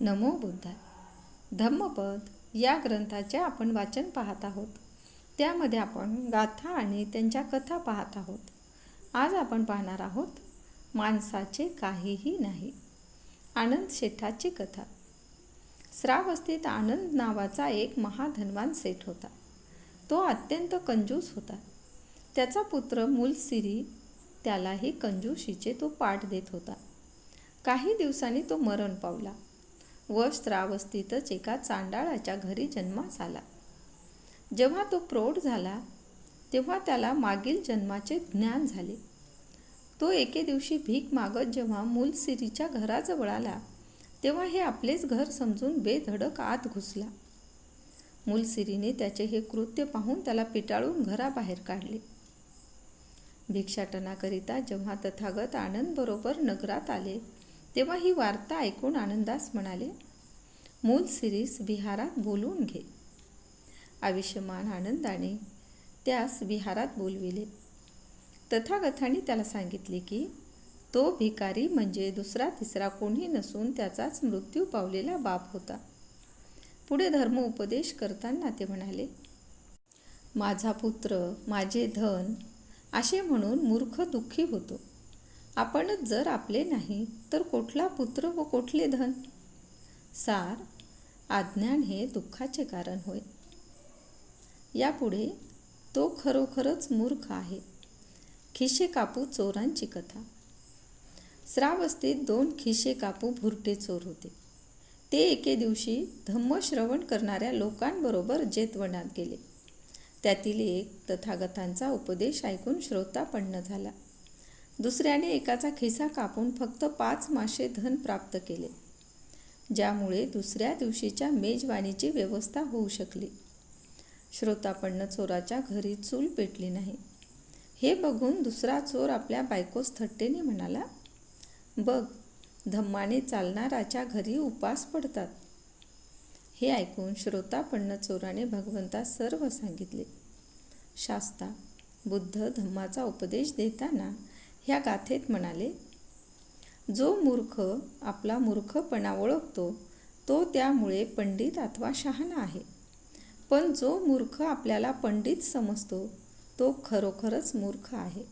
नमो बुद्धाय. धम्मपद या ग्रंथाचे आपण वाचन पाहत आहोत. त्यामध्ये आपण गाथा आणि त्यांच्या कथा पाहत आहोत. आज आपण पाहणार आहोत माणसाचे काहीही नाही. आनंद शेठाची कथा. श्रावस्तीत आनंद नावाचा एक महाधनवान सेठ होता. तो अत्यंत कंजूस होता. त्याचा पुत्र मूलसिरी त्यालाही कंजूशीचे तो पाठ देत होता. काही दिवसांनी तो मरण पावला. व श्रावस्तीतच एका चांडाळाच्या घरी जन्मास आला. जेव्हा तो प्रौढ झाला तेव्हा त्याला मागील जन्माचे ज्ञान झाले. तो एके दिवशी भीक मागत जेव्हा मूलसिरीच्या घराजवळ आला तेव्हा हे आपलेच घर समजून बेधडक आत घुसला. मूलसिरीने त्याचे हे कृत्य पाहून त्याला पिटाळून घराबाहेर काढले. भिक्षाटनाकरिता जेव्हा तथागत आनंदबरोबर नगरात आले तेव्हा ही वार्ता ऐकून आनंदास म्हणाले मूल सिरीस विहारात बोलवून घे. आयुष्यमान आनंदाने त्यास विहारात बोलविले. तथागथाने त्याला सांगितले की तो भिकारी म्हणजे दुसरा तिसरा कोणी नसून त्याचाच मृत्यू पावलेला बाप होता. पुढे धर्म उपदेश करताना ते म्हणाले माझा पुत्र माझे धन असे म्हणून मूर्ख दुःखी होतो. आपणच जर आपले नाही तर कुठला पुत्र व कुठले धन? सार अज्ञान हे दुःखाचे कारण होय. यापुढे तो खरोखरच मूर्ख आहे. खिशे कापू चोरांची कथा. श्रावस्तीत दोन खिशे कापू भुरटे चोर होते. ते एके दिवशी धम्मश्रवण करणाऱ्या लोकांबरोबर जेतवनात गेले. त्यातील एक तथागतांचा उपदेश ऐकून श्रोतापन्न झाला. दुसऱ्याने एकाचा खिसा कापून फक्त पाच मासे धन प्राप्त केले ज्यामुळे दुसऱ्या दिवशीच्या मेजवानीची व्यवस्था होऊ शकली. श्रोतापन्न चोराच्या घरी चूल पेटली नाही. हे बघून दुसरा चोर आपल्या बायकोस थट्टेने म्हणाला बघ धम्माने चालणाराच्या घरी उपास पडतात. हे ऐकून श्रोतापन्न चोराने भगवंता सर्व सांगितले. शास्ता बुद्ध धम्माचा उपदेश देताना ह्या गाथेत म्हणाले जो मूर्ख आपला मूर्खपणा ओळखतो तो त्यामुळे पंडित अथवा शहाणा आहे. पण जो मूर्ख आपल्याला पंडित समजतो तो खरोखरच मूर्ख आहे.